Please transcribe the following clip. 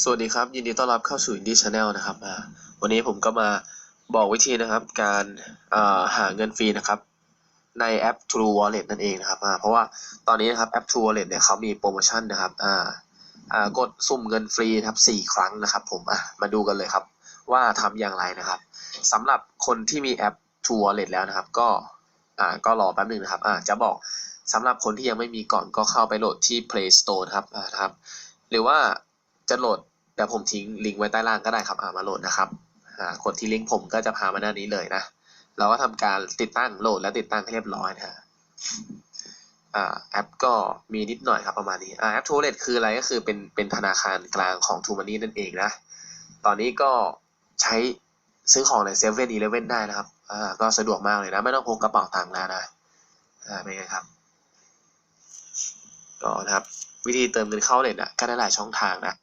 สวัสดีครับ ยินดีต้อนรับเข้าสู่ Indie Channel นะครับวันนี้ผมก็มาบอกวิธีนะครับ การาหาเงินฟรีนะครับ ในแอป True Wallet นั่นเองนะครับเพราะว่าตอนนี้นะครับแอป True Wallet เนี่ยเขามีโปรโมชั่นนะครับกดสุ่มเงินฟรีนะครับสี่ครั้งนะครับ ผมมาดูกันเลยครับ ว่าทำอย่างไรนะครับสำหรับคนที่มีแอป True Wallet แล้วนะครับ ก็ก็รอแป๊บหนึ่งนะครับจะบอกสำหรับคนที่ยังไม่มีก่อนก็เข้าไปโหลดที่ Play Store นะครับนะครับ หรือว่า จะโหลดเดี๋ยวผมทิ้งลิงก์ไว้ใต้ล่างก็ได้ครับอ่ามาโหลดนะครับกดที่ลิงก์ผมก็จะพามาหน้านี้เลยนะ เราก็ทำการติดตั้งโหลดและติดตั้งให้เรียบร้อยนะฮะแอปก็มีนิดหน่อยครับประมาณนี้แอปทูเลตคืออะไรก็คือเป็นเป็นธนาคารกลางของทูมานี่นั่นเองนะ ตอนนี้ก็ใช้ซื้อของในเซเว่นอีเลฟเว่นได้นะครับก็สะดวกมากเลยนะ ไม่ต้องพกกระเป๋าตังค์แล้วนะเป็นไงครับก็นะครับ วิธีเติมเงินเข้าเน็ตอะก็ได้หลายช่องทางนะ